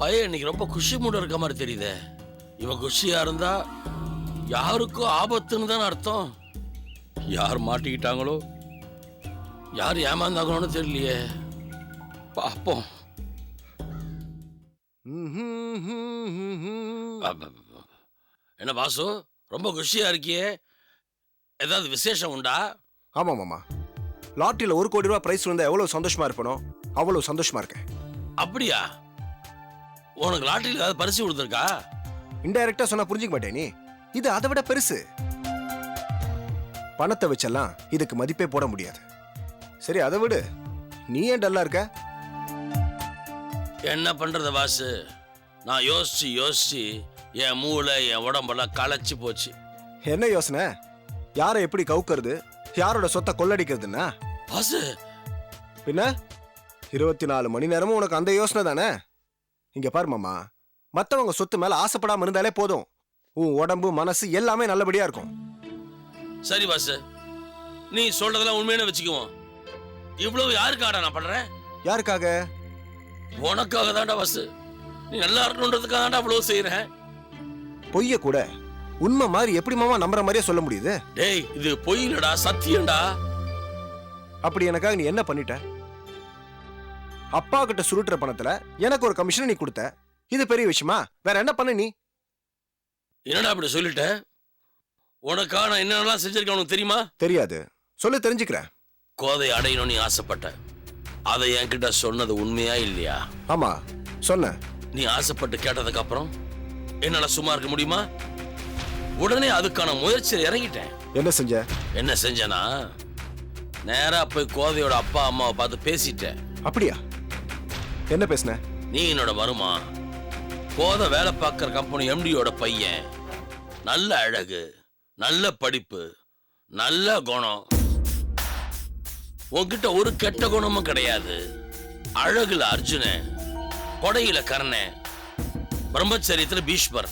பையன் இன்னைக்கு ரொம்ப குஷி மூட இருக்க மாதிரி தெரியுதே. இவன் குஷியா இருந்தா யாருக்கும் ஆபத்துன்னு தானே அர்த்தம். யார் மாட்டிக்கிட்டாங்களோ யார் ஏமாந்தாங்களோன்னு தெரியலையே. பார்ப்போம் என்ன பாசு ரொம்ப குஷியா இருக்கியே? ஏதாவது விசேஷம் உண்டா? ஆமா மாமா லாட்டரியில ஒரு கோடி ரூபாய் பிரைஸ் வந்தா எவ்வளவு சந்தோஷமா இருப்பனோ அவ்வளவு சந்தோஷமா இருக்கேன். அப்படியா? உனக்கு லாட்டரியில் ஏதாவது பரிசு கொடுத்துருக்கா? இன்டைரக்டா சொன்னா புரிஞ்சுக்க மாட்டே நீ. இது அதை விட பெருசு. பணத்தை வச்செல்லாம் இதுக்கு மதிப்பே போட முடியாது. சரி அதை விடு. நீ ஏன் டல்லா இருக்க? என்ன பண்றது பாசு? நான் யோசிச்சு யோசிச்சு என் மூளை என் உடம்பெல்லாம் களைச்சு போச்சு. என்ன யோசனை? யாரை எப்படி கவுக்கிறது? யாரோட சொத்தை கொள்ளடிக்கிறதுன்னா? பாசு! பின்ன? இருபத்தி நாலு மணி நேரமும் உனக்கு அந்த யோசனை தானே? இங்க பாரு மாமா மத்தவங்க சொத்து மேல ஆசைப்படாம இருந்தாலே போதும். உன் உடம்பு மனசு எல்லாமே நல்லபடியா இருக்கும். சரி பாசு நீ சொல்றதெல்லாம் உண்மையான வச்சுக்குவோம் இவ்வளவு யாருக்காடா நான் பண்றேன்? யாருக்காக? உனக்காக தான்டா பாசு நீ நல்லா இருக்கணுன்றதுக்காக தான்டா அவ்வளவு செய்யறேன் பொய்ய கூட உண்மை மாதிரி எப்படி மாமா நம்புற மாதிரியே சொல்ல முடியுது? டேய் இது பொய் இல்லடா சத்தியம்டா. அப்படி எனக்காக நீ என்ன பண்ணிட்ட? அப்பா கிட்ட சுருட்டுற பணத்துல எனக்கு ஒரு கமிஷன் நீ கொடுத்த. இது பெரிய விஷயமா? வேற என்ன பண்ண நீ? என்னடா அப்படி சொல்லிட்ட? உனக்காக நான் என்னென்னலாம் செஞ்சிருக்கேன் உனக்கு தெரியுமா? தெரியாது. சொல்லு தெரிஞ்சுக்கிறேன். கோதை அடையணும்னு நீ ஆசைப்பட்ட. அதை என்கிட்ட சொன்னது உண்மையா இல்லையா? ஆமா சொன்ன. நீ ஆசைப்பட்டு கேட்டதுக்கு அப்புறம் என்னால சும்மா இருக்க முடியுமா? உடனே அதுக்கான முயற்சியில் இறங்கிட்டேன். என்ன செஞ்ச? என்ன செஞ்சேனா நேரா போய் கோதையோட அப்பா அம்மாவை பார்த்து பேசிட்டேன். அப்படியா? என்ன பேசுன? நீ என்னோட வருமா போத வேலை பார்க்குற கம்பெனி எம்டியோட பையன். நல்ல அழகு நல்ல படிப்பு நல்ல குணம். உன்கிட்ட ஒரு கெட்ட குணமும் கிடையாது. அழகுல அர்ஜுன கொடையில கர்ணன் பிரம்மச்சரியத்துல பீஷ்மர்.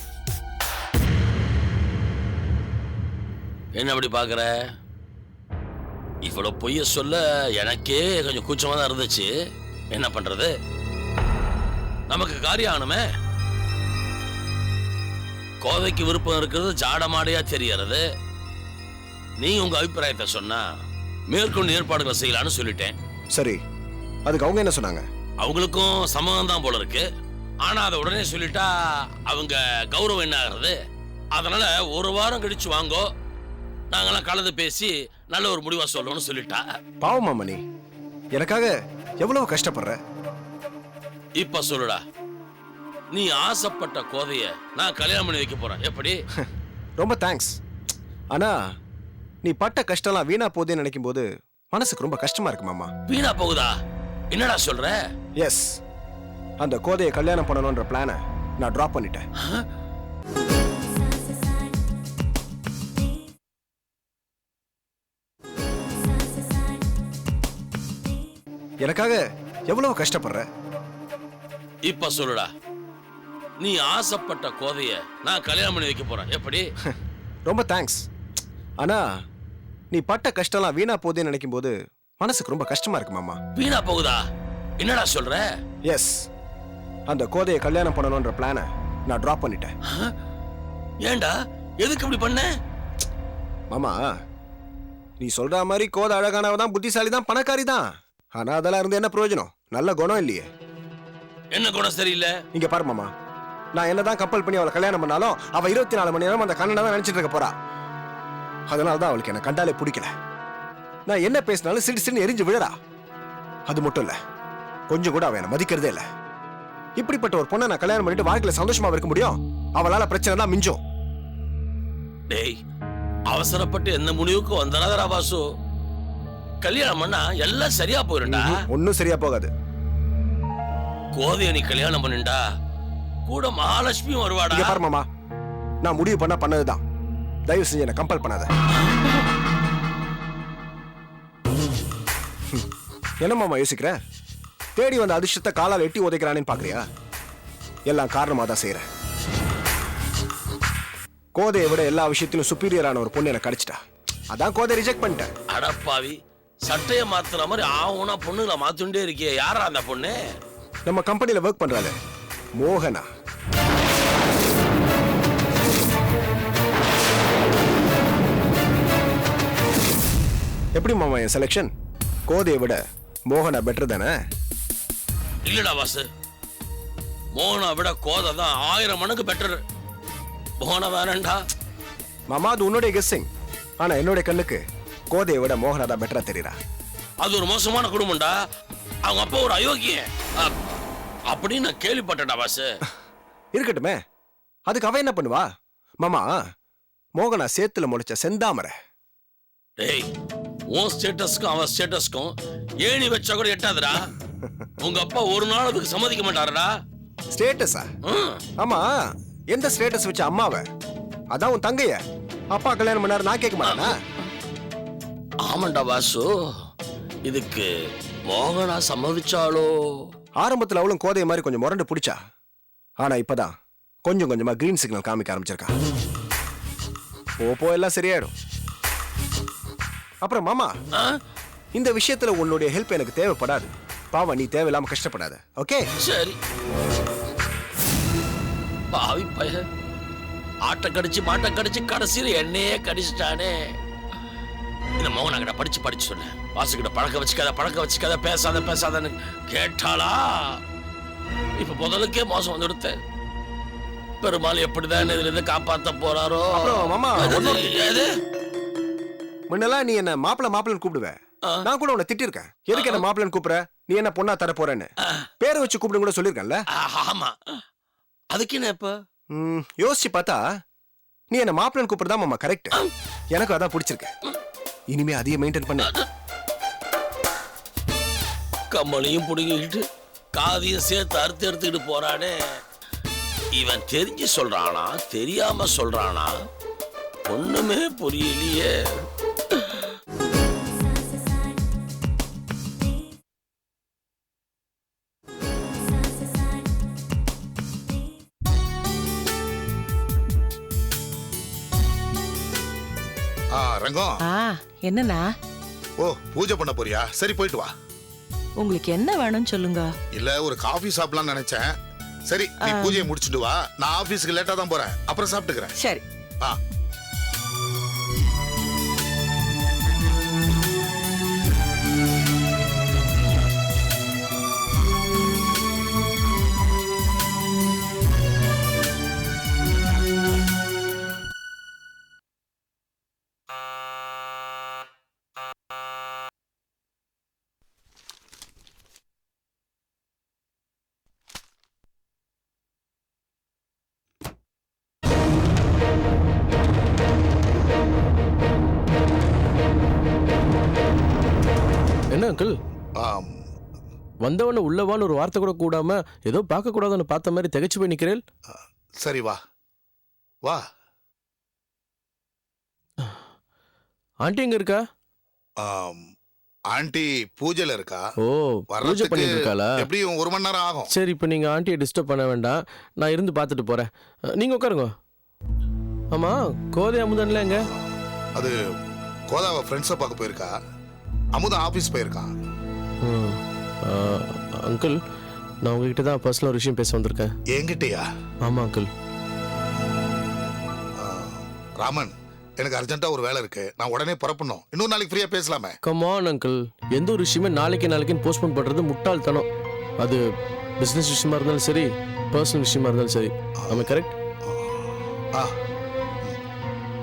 என்ன அப்படி பாக்குற இவ்வளவு பொய்ய சொல்ல எனக்கே கொஞ்சம் கூச்சமா தான் இருந்துச்சு. என்ன பண்றது? நமக்கு காரியம் ஆகணுமே கோதைக்கு விருப்பம் இருக்கிறது ஜாடமாடையா தெரியறது நீ உங்க அபிப்பிராயத்தை சொன்னா மேற்கொண்டு ஏற்பாடுகளை செய்யலாம்னு சொல்லிட்டேன். சரி அதுக்கு அவங்க என்ன சொன்னாங்க? அவங்களுக்கும் சமகம் தான் போல இருக்கு. ஆனா அதை உடனே சொல்லிட்டா அவங்க கௌரவம் என்ன ஆகுறது? அதனால ஒரு வாரம் கழிச்சு வாங்கோ. நாங்கெல்லாம் கலந்து பேசி நல்ல ஒரு முடிவா சொல்லணும்னு சொல்லிட்டா. பாவம் நீ எனக்காக எவ்வளவு கஷ்டப்படுற? இப்ப சொல்லுடா. நீ ஆசைப்பட்ட கோதைய நான் கல்யாணம் பண்ணி வைக்க போறேன். எப்படி? ரொம்ப தேங்க்ஸ் ஆனா நீ பட்ட கஷ்டம்லாம் வீணா போகுதுன்னு நினைக்கும் போது மனசுக்கு ரொம்ப கஷ்டமா இருக்கு மாமா. வீணா போகுதா? என்னடா சொல்ற? எஸ் அந்த கோதையை கல்யாணம் பண்ணணுன்ற பிளானை நான் ட்ராப் பண்ணிட்டேன். எனக்காக எவ்வளவு கஷ்டப்படுற? இப்ப சொல்லுடா. நீ ஆசைப்பட்ட கோதைய நான் கல்யாணம் பண்ணி வைக்க போறேன். எப்படி? ரொம்ப தேங்க்ஸ் ஆனா நீ பட்ட கஷ்டம்லாம் வீணா போகுதுன்னு நினைக்கும் போது மனசுக்கு ரொம்ப கஷ்டமா இருக்கு மாமா. வீணா போகுதா? என்னடா சொல்ற? எஸ் அந்த கோதையை கல்யாணம் பண்ணணுன்ற பிளானை நான் ட்ராப் பண்ணிட்டேன். ஏன்டா? எதுக்கு இப்படி பண்ண? மாமா நீ சொல்ற மாதிரி கோதை அழகானவ தான் புத்திசாலி தான் பணக்காரி தான் ஆனா அதெல்லாம் இருந்து என்ன பிரயோஜனம்? நல்ல குணம் இல்லையே. என்ன குணம் சரியில்லை? இங்க பாரு மாமா. நான் என்னதான் கப்பல் பண்ணி அவளை கல்யாணம் பண்ணாலும் அவ இருபத்தி நாலு மணி நேரம் அந்த கண்ணனை தான் நினைச்சிட்டு இருக்க போறா. அதனால தான் அவளுக்கு என்ன கண்டாலே பிடிக்கல. நான் என்ன பேசினாலும் சிடு சிடு எரிஞ்சு விழறா. அது மட்டும் இல்ல கொஞ்சம் கூட அவ என்ன மதிக்கிறதே இல்ல. இப்படிப்பட்ட ஒரு பொண்ணை நான் கல்யாணம் பண்ணிட்டு வாழ்க்கையில சந்தோஷமா இருக்க முடியும்? அவளால பிரச்சனை தான் மிஞ்சும். டேய் அவசரப்பட்டு எந்த முடிவுக்கு வந்தனாதரா வாசு. கல்யாணம் பண்ணா எல்லாம் சரியா போயிருண்டா ஒன்னும் சரியா போகாது. கோதைய நீ கல்யாணம் பண்ணிண்டா? கூட மகாலட்சுமியும் வருவாடா? இங்க பாரு மாமா. நான் முடிவு பண்ண பண்ணதுதான். தயவு செஞ்சு என்ன கம்பல் பண்ணாத. என்ன மாமா யோசிக்கிற? தேடி வந்த அதிர்ஷ்டத்தை காலால் எட்டி உதைக்கிறானேன்னு பாக்குறியா? எல்லாம் காரணமா தான் செய்யறேன் கோதையை விட எல்லா விஷயத்திலும் சுப்பீரியரான ஒரு பொண்ணு எனக்கு கிடைச்சிட்டா. அதான் கோதை ரிஜெக்ட் பண்ணிட்டேன். அடப்பாவி. சட்டைய மாத்துற மாதிரி ஆவுனா பொண்ணுங்களை மாத்துண்டே இருக்கியே. யாரா அந்த பொண்ணு? நம்ம கம்பெனில ஒர்க் பண்றாளே மோகனா. எப்படி மாமா என் செலெக்ஷன் கோதையை விட மோகனா பெட்டர் தானே? இல்லடா வாசு. மோகனை விட கோதை தான் ஆயிரம் மடங்கு பெட்டர் மோகனை வேறண்டா மாமா அது உன்னுடைய கெஸ்ஸிங் ஆனா என்னுடைய கண்ணுக்கு கோதையை விட மோகனா தான் பெட்டரா தெரியுறா. அது ஒரு மோசமான குடும்பம்டா. அவங்க அப்பா ஒரு அயோக்கியன். அப்படின்னு நான் கேள்விப்பட்டேன்டா வாசு இருக்கட்டுமே. அதுக்கு அவ என்ன பண்ணுவா? மாமா மோகனா சேத்துல முளைச்ச செந்தாமரை. டேய் உன் ஸ்டேட்டஸ்க்கும் அவன் ஸ்டேட்டஸ்க்கும் ஏணி வச்சா கூட எட்டாதுடா. உங்க அப்பா ஒரு நாள் அதுக்கு சம்மதிக்க மாட்டாருடா. ஸ்டேட்டஸா. ஆமா எந்த ஸ்டேட்டஸ் வச்ச அம்மாவ? அதான் உன் தங்கைய. அப்பா கல்யாணம் பண்ணாரு நான் கேட்க மாட்டேனா? ஆமாண்டா வாசு இதுக்கு மோகனா சம்மதிச்சாலோ ஆரம்பத்துல அவளும் கோதைய மாதிரி கொஞ்சம் முரண்டு பிடிச்சா. ஆனா இப்பதான் கொஞ்சம் கொஞ்சமா கிரீன் சிக்னல் காமிக்க ஆரம்பிச்சிருக்கா. போ போ எல்லாம் சரியாயிடும். அப்புறம் மாமா? இந்த விஷயத்துல உன்னுடைய ஹெல்ப் எனக்கு தேவைப்படாது. பாவம் நீ தேவையில்லாம கஷ்டப்படாத. ஓகே சரி. பாவி பைய ஆட்டை கடிச்சு மாட்டை கடிச்சு கடைசியில் என்னையே கடிச்சிட்டானே. இந்த மோகனா கிட்ட படிச்சு படிச்சு சொன்னேன். வாசுகிட்ட பழக்க வச்சுக்காத பழக்க வச்சுக்காத பேசாத பேசாதன்னு கேட்டாளா? இப்ப முதலுக்கே மோசம் வந்து கொடுத்தேன் பெருமாள் எப்படிதான் இதுல இருந்து காப்பாத்த போறாரோ? மாமா, எது? முன்னெல்லாம் நீ என்ன மாப்பிள மாப்பிளன்னு கூப்பிடுவ? ஆ. நான் கூட உன்னை திட்டிருக்கேன். எதுக்கு என்ன மாப்பிளன்னு கூப்பிடுற? நீ என்ன பொண்ணா தர போறேன்னு? பேரை வச்சு கூப்பிடுன்னு கூட சொல்லியிருக்கேன்ல. ஆமா. அதுக்கு என்ன இப்ப? யோசிச்சு பார்த்தா நீ என்ன மாப்பிளன்னு கூப்பிடுறதா மாமா கரெக்ட் எனக்கு அதான் பிடிச்சிருக்கு. இனிமே அதையே மெயின்டைன் பண்ண. கம்மலையும் பிடுங்கிக்கிட்டு காதையும் சேர்த்து அறுத்து எடுத்துக்கிட்டு போறானே. இவன் தெரிஞ்சு சொல்றானா தெரியாம சொல்றானா? ஒண்ணுமே புரியலையே. ஆ ரங்கம். ஆ என்னண்ணா? ஓ பூஜை பண்ண போறியா? சரி போயிட்டு வா. உங்களுக்கு என்ன வேணும்னு சொல்லுங்க. இல்ல ஒரு காஃபி சாப்பிடலாம்னு நினைச்சேன். சரி நீ பூஜையை முடிச்சிட்டு வா. நான் ஆபீஸ்க்கு லேட்டா தான் போறேன். அப்புறம் சாப்பிட்டுக்கிறேன். சரி. ஆ அங்கிள். வந்தவன உள்ளவான்னு ஒரு வார்த்தை கூட கூடாம ஏதோ பார்க்க கூடாதுன்னு பார்த்த மாதிரி திகைச்சு போய் நிக்கிறேன் சரி வா. வா. ஆண்டி எங்க இருக்கா? ஆண்டி பூஜையில இருக்கா? ஓ பூஜை பண்ணிட்டு இருக்காளா எப்படியும் ஒரு மணி நேரம் ஆகும்? சரி இப்போ நீங்க ஆண்டியை டிஸ்டர்ப் பண்ண வேண்டாம். நான் இருந்து பார்த்துட்டு போறேன். அஹ், நீங்க உட்காருங்க. ஆமா கோதை அமுதன்ல எங்க? அது கோதாவை ஃப்ரெண்ட்ஸை பார்க்க போயிருக்கா? அமுதன் ஆபீஸ் போயிருக்கான். ம். அங்கிள் நான் உங்ககிட்ட தான் பர்சனல் ஒரு விஷயம் பேச வந்திருக்கேன். என்கிட்டயா? ஆமா அங்கிள். ராமன் எனக்கு அர்ஜென்ட்டா ஒரு வேலை இருக்கு. நான் உடனே புறப்படணும். இன்னொரு நாளைக்கு ஃப்ரீயா பேசலாமே? கமான் அங்கிள் எந்த ஒரு விஷயமே நாளைக்கு நாளைக்குன்னு போஸ்ட்போன் பண்றது முட்டாள்தனம். அது பிசினஸ் விஷயமா இருந்தாலும் சரி பர்சனல் விஷயமா இருந்தாலும் சரி. ஆமா correct ah.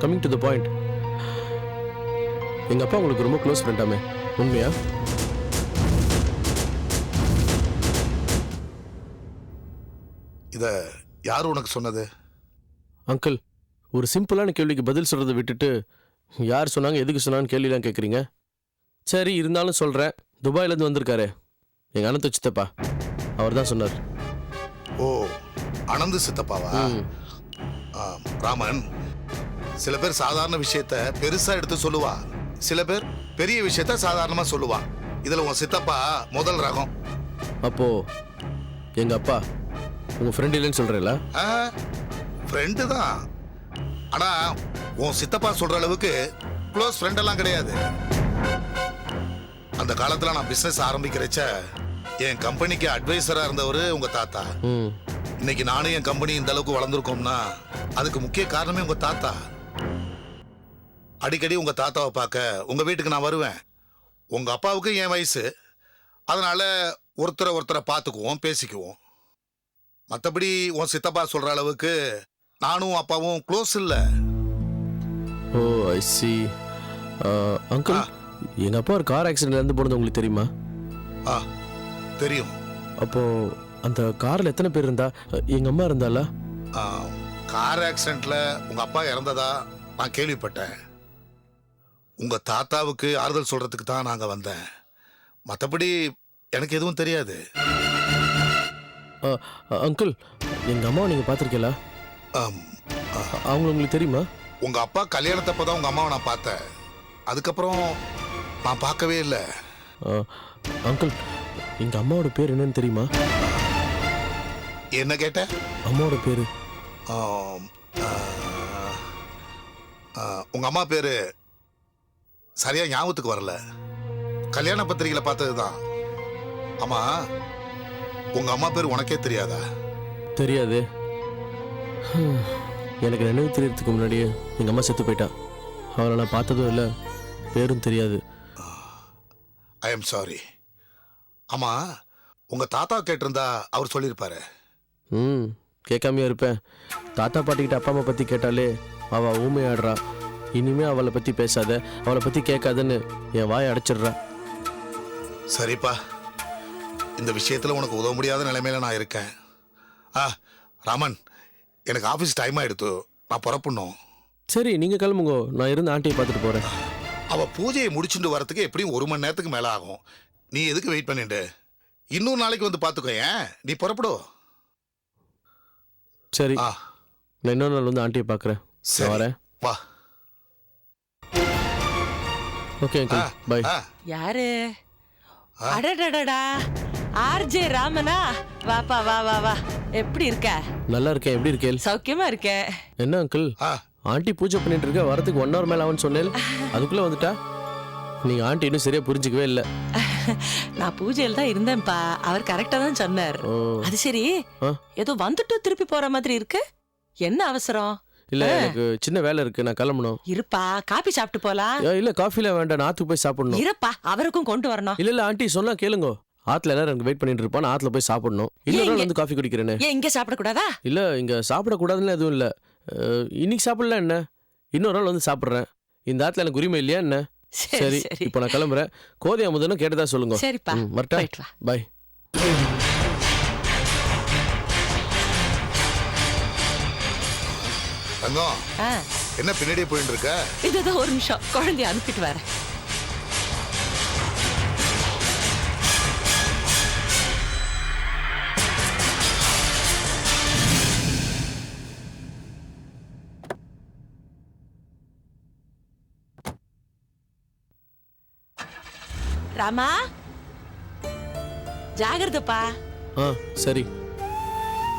Coming to the point எங்க அப்பா உங்களுக்கு ரொம்ப க்ளோஸ் ஃப்ரெண்டாமே உண்மையா? இத யார் உனக்கு சொன்னது? அங்கிள் ஒரு சிம்பிளான கேள்விக்கு பதில் சொல்றதை விட்டுட்டு யார் சொன்னாங்க எதுக்கு சொன்னான்னு கேள்விலாம் கேட்குறீங்க சரி இருந்தாலும் சொல்கிறேன் துபாயிலேருந்து வந்திருக்காரு. எங்கள் அனந்த சித்தப்பா. அவர் தான் சொன்னார். ஓ அனந்து சித்தப்பாவா? ம். ஆ, ராமன் சில பேர் சாதாரண விஷயத்த பெருசா எடுத்து சொல்லுவா. சில பேர் பெரிய விஷயத்த சாதாரணமா சொல்லுவா. இதுல உன் சித்தப்பா முதல் ரகம். அப்போ எங்கள் அப்பா உங்கள் ஃப்ரெண்ட் இல்லைன்னு சொல்கிறீங்களா ஃப்ரெண்டு தான். ஆனா உன் சித்தப்பா சொல்ற அளவுக்கு க்ளோஸ் ஃப்ரெண்ட் எல்லாம் கிடையாது. அந்த காலத்துல நான் பிசினஸ் ஆரம்பிக்கிறச்ச என் கம்பெனிக்கு அட்வைசரா இருந்தவர் உங்க தாத்தா. இன்னைக்கு நானும் என் கம்பெனி இந்த அளவுக்கு வளர்ந்துருக்கோம்னா அதுக்கு முக்கிய காரணமே உங்க தாத்தா. அடிக்கடி உங்க தாத்தாவை பார்க்க உங்க வீட்டுக்கு நான் வருவேன். உங்க அப்பாவுக்கு என் வயசு. அதனால ஒருத்தரை ஒருத்தரை பார்த்துக்குவோம் பேசிக்குவோம். மற்றபடி உன் சித்தப்பா சொல்ற அளவுக்கு நானும் அப்பாவும் க்ளோஸ் இல்லை. ஓ ஐ சி அங்கிள் ஆ. எங்க அப்பா ஒரு கார் ஆக்சிடென்ட்ல இருந்து போனது உங்களுக்கு தெரியுமா? ஆ தெரியும். அப்போ அந்த கார்ல எத்தனை பேர் இருந்தா? அஹ், எங்க அம்மா இருந்தாளா? ஆ, கார் ஆக்சிடென்ட்ல உங்க அப்பா இறந்ததா நான் கேள்விப்பட்டேன். உங்க தாத்தாவுக்கு ஆறுதல் சொல்றதுக்கு தான் நாங்க வந்தேன். மற்றபடி எனக்கு எதுவும் தெரியாது. அங்கிள் எங்க அம்மாவை நீங்க பாத்திருக்கீங்களா ஆம், ஆ, அவங்க உங்களுக்கு தெரியுமா? உங்க அப்பா கல்யாணத்தப்ப தான் உங்க அம்மாவை நான் பார்த்தேன். அதுக்கப்புறம் நான் பார்க்கவே இல்லை. அங்கிள் எங்க அம்மாவோட பேர் என்னன்னு தெரியுமா? என்ன கேட்ட? அம்மாவோட பேரு. ஆம், ஆ, ஆ, உங்க அம்மா பேரு சரியா ஞாபகத்துக்கு வரல. கல்யாண பத்திரிகையில பார்த்தது தான் ஆமா உங்க அம்மா பேர் உனக்கே தெரியாதா? தெரியாது. எனக்கு நினைவு தெரியறதுக்கு முன்னாடியே எங்க அம்மா செத்து போயிட்டா. அவளை நான் பார்த்ததும் இல்லை பேரும் தெரியாது. ஐ எம் சாரி ஆமா உங்க தாத்தா கேட்டிருந்தா அவர் சொல்லியிருப்பாரு. ம் கேட்காமையா இருப்பேன். தாத்தா பாட்டிக்கிட்ட அப்பா அம்மா பற்றி கேட்டாலே அவள் ஊமையாடுறா. இனிமே அவளை பற்றி பேசாத அவளை பற்றி கேட்காதன்னு என் வாயை அடைச்சிடுறா. சரிப்பா. இந்த விஷயத்துல உனக்கு உதவ முடியாத நிலைமையில நான் இருக்கேன். ஆ ராமன் எனக்கு ஆஃபீஸ் டைம் ஆயிடுத்து. நான் புறப்படணும். சரி நீங்கள் கிளம்புங்க. நான் இருந்து ஆண்டியை பார்த்துட்டு போகிறேன் அவ பூஜையை முடிச்சுட்டு வரதுக்கு எப்படியும் ஒரு மணி நேரத்துக்கு மேல ஆகும். நீ எதுக்கு வெயிட் பண்ணிட்டு? இன்னொரு நாளைக்கு வந்து பாத்துக்கோ ஏன்? நீ புறப்படு. சரி. நான் இன்னொரு நாள் வந்து ஆண்டியை பார்க்குறேன். வரேன். வா. ஓகே அங்கிள் பை யாரு. அடடடடா. ஆர்ஜே ராமனா? வாப்பா வா வா வா. எப்படி இருக்க? நல்லா இருக்கேன். எப்படி இருக்கேள்? சௌக்கியமா இருக்கேன் என்ன அங்கிள் ஆண்டி பூஜை பண்ணிட்டு இருக்க வரதுக்கு ஒன் ஹவர் மேலே ஆகும்னு சொன்னேன் அதுக்குள்ளே வந்துட்டா? நீங்கள் ஆண்டி இன்னும் சரியாக புரிஞ்சிக்கவே இல்லை. நான் பூஜையில் தான் இருந்தேன்ப்பா. அவர் கரெக்டா தான் சொன்னார். ஓ. அது சரி? ஏதோ வந்துட்டு திருப்பி போற மாதிரி இருக்கு? என்ன அவசரம்? இல்லை எனக்கு சின்ன வேலை இருக்கு நான் கிளம்பணும். இருப்பா காபி சாப்பிட்டு போலாம். இல்ல காஃபில வேண்டாம் நான் ஆத்துக்கு போய் சாப்பிடணும். இருப்பா அவருக்கும் கொண்டு வரணும். இல்ல இல்ல ஆண்டி சொன்னா கேளுங்க. ஆத்துல எல்லாரும் எனக்கு வெயிட் பண்ணிட்டு இருப்பான் நான் ஆத்துல போய் சாப்பிடணும். இன்னொரு நாள் வந்து காஃபி குடிக்கிறேன்னு ஏன் இங்க சாப்பிடக்கூடாதா? இல்ல இங்க சாப்பிடக்கூடாதுன்னு எதுவும் இல்ல. இன்னைக்கு சாப்பிடல என்ன? இன்னொரு நாள் வந்து சாப்பிடுறேன். இந்த ஆத்துல எனக்கு உரிமை இல்லையா என்ன? சரி. இப்போ நான் கிளம்புறேன். கோதை அமுதனும் கேட்டதா சொல்லுங்க. சரிப்பா ம், வரட்டா? போயிட்டு வா. பாய். தங்கம் என்ன பின்னாடியே போயிட்டு இருக்க? இதுதான் ஒரு நிமிஷம். குழந்தைய அனுப்பிட்டு வரேன். ராமா? ஜாகிரதப்பா. சரி.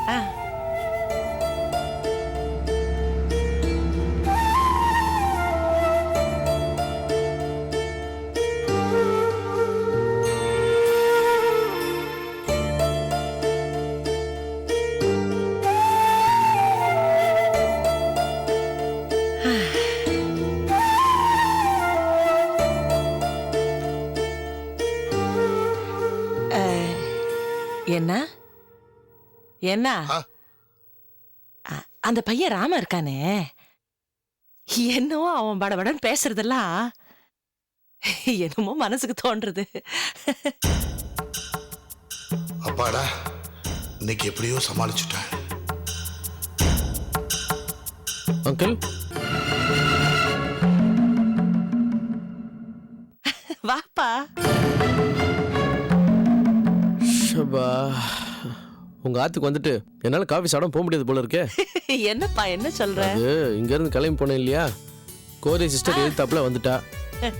ஆ. என்ன? அந்த பையன் ராம இருக்கானே. என்னவோ அவன் படபடன்னு பேசுறதெல்லாம் என்னமோ மனசுக்கு தோன்றது. அப்பாடா இன்னைக்கு எப்படியோ சமாளிச்சுட்டேன். அங்கிள்? வாப்பா. ஷபா. உங்க ஆத்துக்கு வந்துட்டு என்னால காஃபி சாப்பிட போக முடியாது போல இருக்கே. என்னப்பா என்ன சொல்ற? அது இங்க இருந்து கிளம்பி போனேன் இல்லையா? கோதை சிஸ்டர் எதிர்த்தாப்புல வந்துட்டா.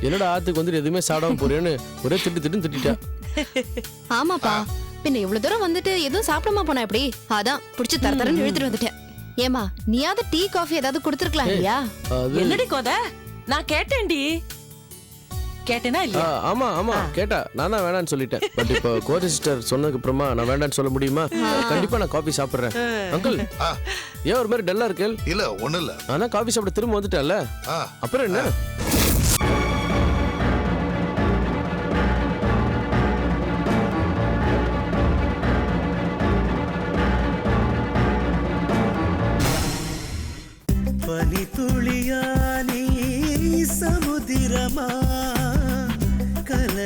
என்னடா ஆத்துக்கு வந்துட்டு எதுவுமே சாப்பிடாம போறேன்னு ஒரே திட்டு திட்டு திட்டிட்டா. ஆமாப்பா. பின்ன இவ்வளவு தூரம் வந்துட்டு எதுவும் சாப்பிடாம போனா எப்படி? அதான் புடிச்சு தர தரன்னு இழுத்துட்டு வந்துட்டேன். ஏமா நீயாவது டீ காஃபி ஏதாவது கொடுத்துருக்கலாம் இல்லையா? என்னடி கோத? நான் கேட்டேன்டி. கேட்டேனா இல்லையா? ஆமா ஆமா. கேட்டா. நான் தான் வேணாம்னு சொல்லிட்டேன். பட் இப்போ கோதை சிஸ்டர் சொன்னதுக்கு அப்புறமா நான் வேண்டாம்னு சொல்ல முடியுமா? கண்டிப்பா நான் காஃபி சாப்பிடுறேன். அங்கிள். ஏன் ஒரு மாதிரி டல்லா இருக்கேள் இல்ல ஒண்ணும் இல்ல. ஆனா காஃபி சாப்பிட திரும்ப வந்துட்டேன்ல? ஆ. அப்புறம் என்ன? பனித்துளியானே சமுதிரமா?